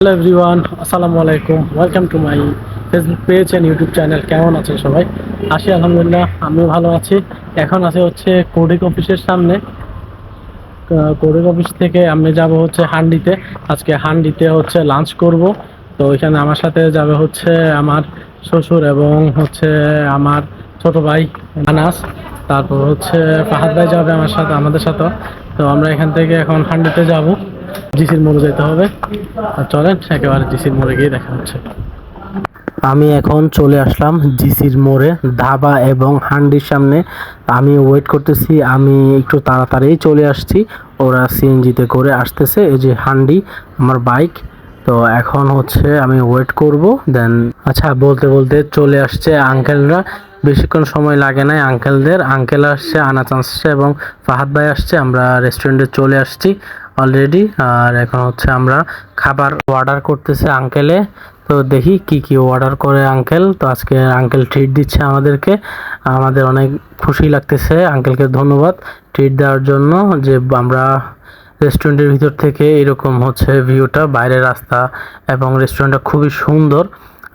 Hello everyone আসসালামু আলাইকুম। Welcome to my Facebook page and YouTube channel কেমন আছেন সবাই? আসি আলহামদুলিল্লাহ, আমিও ভালো আছি। এখন আছে হচ্ছে কোডিক অফিসের সামনে। কোডিক অফিস থেকে আমি যাব হচ্ছে হান্ডিতে আজকে হান্ডিতে হচ্ছে লাঞ্চ করব। তো ওইখানে আমার সাথে যাবে হচ্ছে আমার শ্বশুর এবং হচ্ছে আমার ছোট ভাই আনাস। তারপর হচ্ছে ফাহাদ ভাই যাবে আমার সাথে, আমাদের সাথে। তো আমরা এখান থেকে এখন হান্ডিতে যাব। জিসির মোড়ে যেতে হবে। আর চলেন, একেবারে জিসির মোড়ে গিয়ে দেখা হচ্ছে। আমি এখন চলে আসলাম জিসির মোড়ে, ধাবা এবং হান্ডির সামনে। আমি ওয়েট করতেছি, আমি একটু তাড়াতাড়ি চলে আসছি। ওরা সিএনজিতে করে আসতেছে, এই যে হান্ডি, আমার বাইক তো এখন হচ্ছে আমি ওয়েট করব দেন আচ্ছা বলতে বলতে চলে আসছে আঙ্কেলরা বেশিক্ষণ সময় লাগে নাই আঙ্কেলদের আঙ্কেল আসছে আনাচ আসছে এবং ফাহাদ ভাই আসছে, আমরা রেস্টুরেন্টে চলে আসছি। অলরেডি আর এখন হচ্ছে আমরা খাবার অর্ডার করতেছে আঙ্কেলে তো দেখি কি কি অর্ডার করে আঙ্কেল তো আজকে আঙ্কেল ট্রিট দিচ্ছে আমাদেরকে। আমাদের অনেক খুশি লাগতেছে আঙ্কেলকে ধন্যবাদ ট্রিট দেওয়ার জন্য যে আমরা রেস্টুরেন্টের ভিতর থেকে এরকম হচ্ছে ভিউটা বাইরের রাস্তা এবং রেস্টুরেন্টটা খুবই সুন্দর।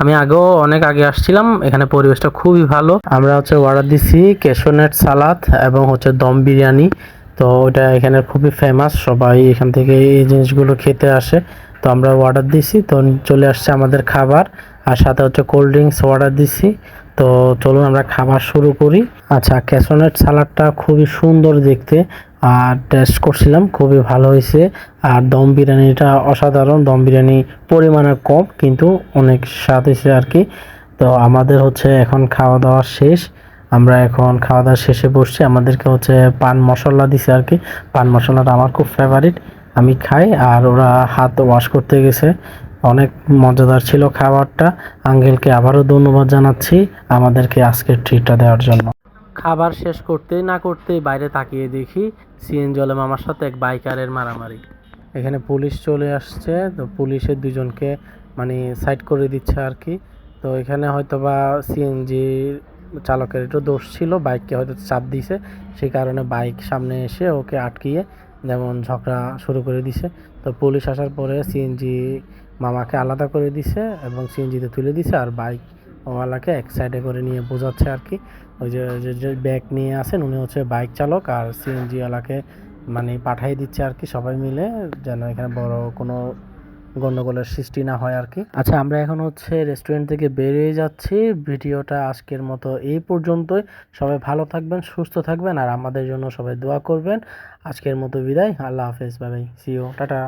আমি আগেও অনেক আগে আসছিলাম, এখানে পরিবেশটা খুবই ভালো। আমরা হচ্ছে অর্ডার দিছি কেশোনেট সালাদ এবং হচ্ছে দম বিরিয়ানি। তো ওটা এখানে খুবই ফেমাস সবাই এখান থেকে এই জিনিসগুলো খেতে আসে। তো আমরা অর্ডার দিছি, তো চলে আসছে আমাদের খাবার। আর সাথে হচ্ছে কোল্ড ড্রিঙ্কস অর্ডার দিছি। তো চলুন আমরা খাবার শুরু করি। আচ্ছা ক্যাশোনেট সালাডটা খুবই সুন্দর দেখতে। আর টেস্ট করছিলাম, খুবই ভালো হয়েছে। আর দম বিরিয়ানিটা অসাধারণ, দম বিরিয়ানি পরিমাণে কম, কিন্তু অনেক স্বাদ হয়েছে আর কি। তো আমাদের হচ্ছে এখন খাওয়া দাওয়া শেষ। আমরা এখন খাওয়া দাওয়া শেষে বসছি। আমাদেরকে হচ্ছে পান মশলা দিছে আর কি। পান মশলাটা আমার খুব ফেভারিট আমি খাই আর ওরা হাত ওয়াশ করতে গেছে। অনেক মজাদার ছিল খাবারটা। আঙ্কেলকে আবারও ধন্যবাদ জানাচ্ছি আমাদেরকে আজকের ট্রিটটা দেওয়ার জন্য। খাবার শেষ করতেই না করতেই বাইরে তাকিয়ে দেখি সিএন জলে মামার সাথে এক বাইকারের মারামারি। এখানে পুলিশ চলে আসছে। তো পুলিশের দুজনকে মানে সাইড করে দিচ্ছে আর কি। তো এখানে হয়তো বা সিএনজি চালকের একটু দোষ ছিল, বাইককে হয়তো চাপ দিছে। সেই কারণে বাইক সামনে এসে ওকে আটকিয়ে যেমন ঝগড়া শুরু করে দিছে। তো পুলিশ আসার পরে সিএনজি মামাকে আলাদা করে দিছে এবং সিএনজিতে তুলে দিছে আর বাইক ওয়ালাকে এক সাইডে করে নিয়ে বোঝাচ্ছে আর কি। ওই যে যে ব্যাগ নিয়ে আসেন উনি হচ্ছে বাইক চালক আর সিএনজিওয়ালাকে মানে পাঠিয়ে দিচ্ছে আর কি সবাই মিলে, যেন এখানে বড় কোনো গন্ডগোলের সৃষ্টি না হয় আর কি। আচ্ছা আমরা এখন হচ্ছে রেস্টুরেন্ট থেকে বেরিয়ে যাচ্ছি। ভিডিওটা আজকের মতো এই পর্যন্তই। সবাই ভালো থাকবেন, সুস্থ থাকবেন আর আমাদের জন্য সবাই দোয়া করবেন। আজকের মতো বিদায়। আল্লাহ হাফেজ, বাই বাই। CO tata.